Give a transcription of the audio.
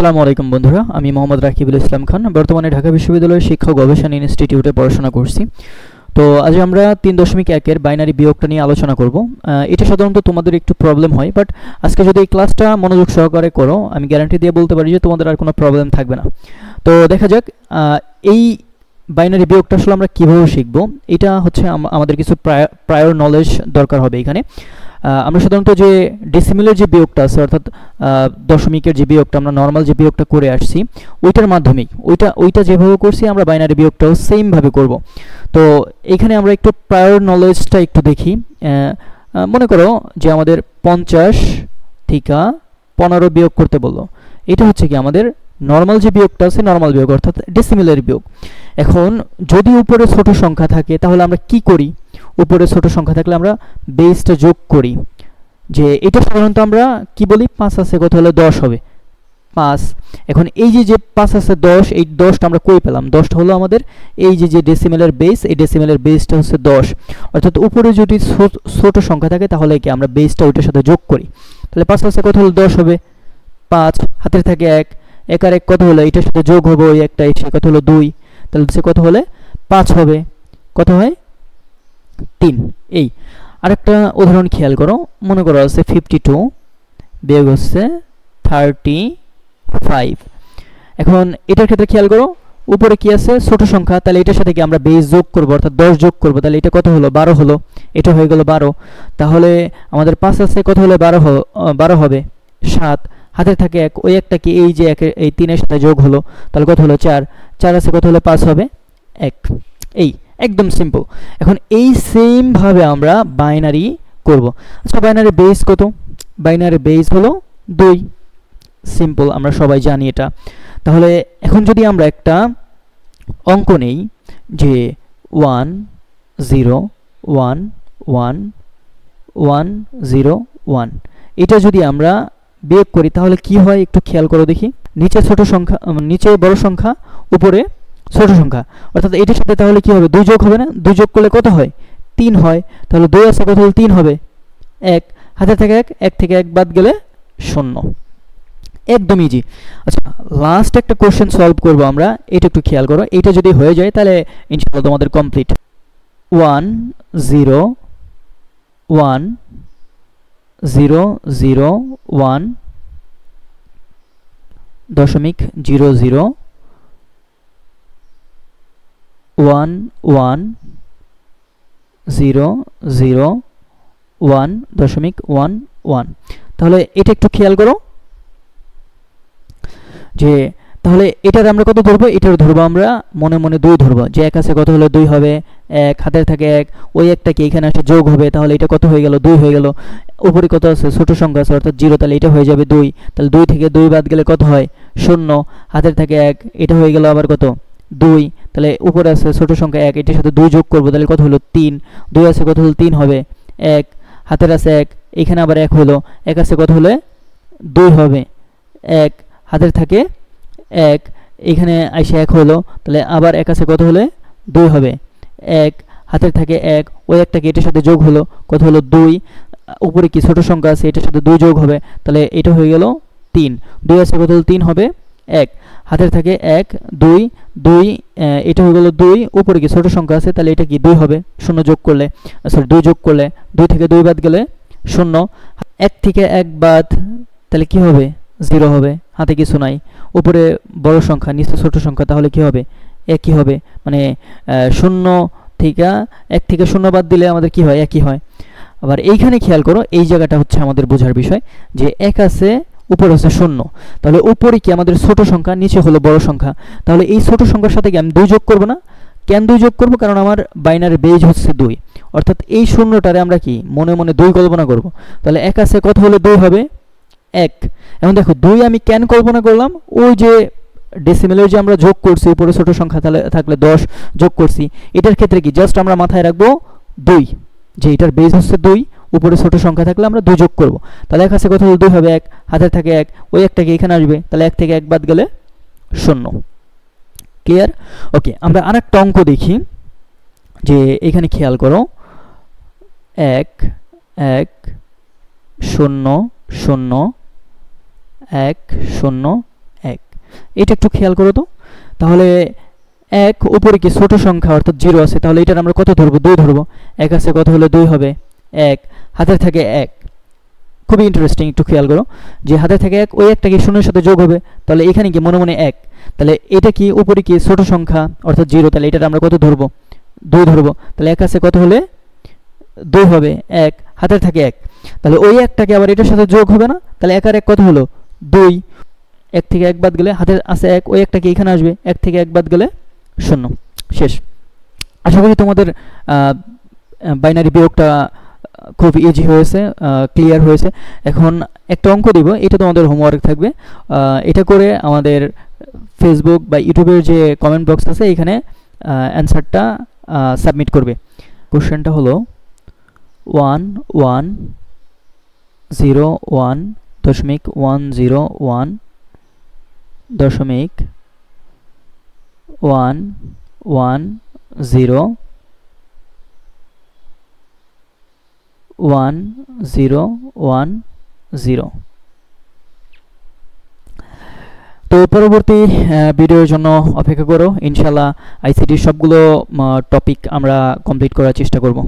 আসসালামু আলাইকুম বন্ধুরা, আমি মোহাম্মদ রাকিবুল ইসলাম খান, বর্তমানে ঢাকা বিশ্ববিদ্যালয়ের শিক্ষা গবেষণা ইনস্টিটিউটে পড়াশোনা করছি। তো আজ আমরা তিন দশমিক একের বাইনারি বিয়োগটা নিয়ে আলোচনা করব। এটা সাধারণত তোমাদের একটু প্রবলেম হয় বাট আজকে যদি এই ক্লাসটা মনোযোগ সহকারে করো, আমি গ্যারান্টি দিয়ে বলতে পারি যে তোমাদের আর কোনো প্রবলেম থাকবে না। তো দেখা যাক এই বাইনারি বিয়োগটা আসলে আমরা কীভাবে শিখব, এটা হচ্ছে আমাদের কিছু প্রায় প্রায়র নলেজ দরকার হবে এখানে। আমরা সাধারণত যে ডেসিমিলের যে বিয়োগটা আছে, অর্থাৎ দশমিকের যে বিয়োগটা, আমরা নর্মাল যে বিয়োগটা করে আসছি, ওইটার মাধ্যমেই ওইটা ওইটা যেভাবে করছি, আমরা বাইনারি বিয়োগটাও সেমভাবে করব। তো এখানে আমরা একটু প্রায়র নলেজটা একটু দেখি। মনে করো যে আমাদের পঞ্চাশ, থেকে, পনেরো বিয়োগ করতে বলল। এটা হচ্ছে কি আমাদের নর্মাল যে বিয়োগটা আছে নর্মাল বিয়োগ, অর্থাৎ ডেসিমিলের বিয়োগ। এখন যদি উপরে ছোট সংখ্যা থাকে, তাহলে আমরা কি করি? উপরে ছোট সংখ্যা থাকলে আমরা বেসটা যোগ করি। যে এটা সাধারণত আমরা কি বলি? পাঁচ আছে, কত হলে? দশ হবে। পাঁচ। এখন এই যে যে পাঁচ আছে, দশ, এই দশটা আমরা কই পেলাম? দশটা হলো আমাদের এই যে যে ডেসিমেলের বেস এই ডেসিমেলের বেসটা হচ্ছে দশ। অর্থাৎ উপরে যদি ছোট সংখ্যা থাকে, তাহলে কি আমরা বেসটা ওইটার সাথে যোগ করি? তাহলে পাঁচ আছে, কত হলো? দশ হবে। পাঁচ। হাতের থাকে এক। এক আর এক কত হলো, এটার সাথে যোগ হবে ওই একটা এসে কত হলো দুই। তাহলে সে কত হলে পাঁচ হবে। কত হয় তিন। এই, আরেকটা উদাহরণ খেয়াল করো। মনে করো আছে ফিফটি টু বিয়োগ হচ্ছে থার্টি ফাইভ এখন এটার ক্ষেত্রে খেয়াল করো, উপরে কি আছে? ছোট সংখ্যা। তাহলে এটার সাথে কি আমরা বেস যোগ করব, অর্থাৎ দশ যোগ করব? তাহলে এটা কত হলো? বারো হলো। এটা হয়ে গেল বারো। তাহলে আমাদের পাঁচ আছে, কত হলে বারো বারো হবে? সাত। হাতে থাকে এক, ওই একটা কি এই যে একের, এই তিনের সাথে যোগ হলো, তাহলে কত হলো? চার। চার আছে, কত হলে পাঁচ হবে? এক। এই, একদম সিম্পল এখন এই সেম ভাবে আমরা বাইনারি করব। আচ্ছা বাইনারি বেস কত? বাইনারি বেস হলো দুই। সিম্পল আমরা সবাই জানি এটা। তাহলে এখন যদি আমরা একটা অঙ্ক নেই যে one zero one one one zero one এটা যদি আমরা বিয়োগ করি, তাহলে কি হয় একটু খেয়াল করো দেখি। নিচে ছোট সংখ্যা নিচে বড় সংখ্যা, উপরে ছোট সংখ্যা। অর্থাৎ এটির সাথে তাহলে কি হবে? দুই যোগ হবে না? দুই যোগ করলে কত হয়? তিন হয়। তাহলে দুই আছে কত? হলে তিন হবে। এক। হাতে থেকে এক এক থেকে এক বাদ গেলে শূন্য। একদম ইজি আচ্ছা লাস্ট একটা কোশ্চেন সলভ করব আমরা। এটা একটু খেয়াল করো। এটা যদি হয়ে যায়, তাহলে ইনশাআল্লাহ তোমাদের complete one zero one zero zero one দশমিক zero zero one one zero zero one দশমিক ওয়ান ওয়ান তাহলে এটা একটু খেয়াল করো যে তাহলে এটার আমরা কত ধরবো? এটার ধরবো আমরা, মনে মনে দুই ধরবো। যে এক আছে কত হলে দুই হবে, এক, হাতের থাকে এক, ওই একটা কি এখানে আসে যোগ হবে, তাহলে এটা কত হয়ে গেল? দুই হয়ে গেল। উপরে কত আছে, ছোট সংখ্যা আছে, অর্থাৎ জিরো, তাহলে এটা হয়ে যাবে দুই। তাহলে দুই থেকে দুই বাদ গেলে কত হয়? শূন্য। হাতের থাকে এক, এটা হয়ে গেল আবার কত? দুই। তাহলে উপরে আছে ছোট সংখ্যা এক, এটার সাথে দুই যোগ করব, তাহলে কত হলো? তিন। দুই আছে কত হলো? তিন হবে। এক। হাতের আছে এক, এখানে আবার এক হলো। এক আছে কত হলে? দুই হবে। এক। হাতের থাকে এক, এখানে আইসে এক হলো। তাহলে আবার এক আছে কত হলে? দুই হবে। এক। হাতের থাকে এক, ওই একটা কি এটার সাথে যোগ হলো। কত হলো? দুই। উপরে কি ছোট সংখ্যা আছে, এটার সাথে দুই যোগ হবে, তাহলে এটা হয়ে গেল তিন। দুই আছে কত তিন হবে এক। হাতের থাকে এক, দুই দুই এটা হয়ে গেল দুই, উপরে কি ছোট সংখ্যা আছে, তাহলে এটা কি দুই হবে, শূন্য যোগ করলে সরি দুই যোগ করলে, দুই থেকে দুই বাদ গেলে শূন্য। এক থেকে এক বাদ, তাহলে কি হবে, জিরো হবে, হাতে কিছু নাই। উপরে বড় সংখ্যা, নিচে ছোট সংখ্যা, তাহলে কি হবে, একই হবে। মানে শূন্য থেকে, এক থেকে শূন্য বাদ দিলে আমাদের কি হয়, একই হয়। আবার এইখানে খেয়াল করো, এই জায়গাটা হচ্ছে আমাদের বোঝার বিষয় যে এক আছে, উপরে হচ্ছে শূন্য। তাহলে উপরে কি আমাদের ছোট সংখ্যা, নিচে হলো বড় সংখ্যা? তাহলে এই ছোট সংখ্যার সাথে কি আমি দুই যোগ করব না? কেন দুই যোগ করব? কারণ আমার বাইনারি বেজ হচ্ছে দুই। অর্থাৎ এই শূন্যটারে আমরা কি মনে মনে দুই কল্পনা করব। তাহলে এক আছে, কত হলে দুই হবে? এক। এখন দেখো, দুই আমি কেন কল্পনা করলাম? ওই যে ডেসিমেলের যে আমরা যোগ করছি, উপরে ছোট সংখ্যা তাহলে থাকলে দশ যোগ করছি, এটার ক্ষেত্রে কি? জাস্ট আমরা মাথায় রাখব দুই। যে এটার বেজ হচ্ছে দুই, উপরে ছোট সংখ্যা থাকলে আমরা দুই যোগ করব। তাহলে এক আছে কত হলে? দুই হবে এক হাতের থাকে এক। ওই একটা কি এখানে আসবে? তাহলে এক থেকে এক বাদ গেলে শূন্য। ক্লিয়ার ওকে আমরা আরেকটা অঙ্ক দেখি। যে এখানে খেয়াল করো। এক এক, শূন্য শূন্য, এক শূন্য, এক। এটা একটু খেয়াল করো তো। তাহলে এক, উপরে কি ছোট সংখ্যা অর্থাৎ জিরো আছে, তাহলে এটার আমরা কত ধরবো? দুই ধরবো। এক আছে, কত হলে দুই হবে? এক। হাতের থাকে এক। খুবই ইন্টারেস্টিং একটু খেয়াল করো যে হাতে থাকে এক, ওই একটা কি শূন্যের সাথে যোগ হবে, তাহলে এখানে কি মনে মনে এক? তাহলে এটা কি উপরে কি ছোট সংখ্যা? অর্থাৎ জিরো তাহলে এটার আমরা কত ধরবো? দুই ধরবো। তাহলে এক আছে, কত হলে দুই হবে? এক। হাতের থাকে এক। তাহলে ওই একটাকে আবার এটার সাথে যোগ হবে না? তাহলে এক আর এক কত হলো? দুই। এক থেকে এক বাদ গেলে হাতের আছে এক, ওই একটা কি এখানে আসবে। এক থেকে এক বাদ গেলে শূন্য। শেষ। আশা করি তোমাদের বাইনারি বিয়োগটা খুব ইজি হয়েছে ক্লিয়ার হয়েছে। এখন একটা অঙ্ক দিব, এটা তোমাদের হোমওয়ার্ক থাকবে। এটা করে আমাদের ফেসবুক বা ইউটিউবের যে কমেন্ট বক্স আছে, এখানে অ্যান্সারটা সাবমিট করবে। কোশ্চেনটা হলো ওয়ান ওয়ান জিরো ওয়ান দশমিক ওয়ান জিরো ওয়ান দশমিক one one zero one zero one zero তো পরবর্তী ভিডিওর জন্য অপেক্ষা করো। ইনশাল্লাহ আইসিটির সবগুলো টপিক আমরা কমপ্লিট করার চেষ্টা করব।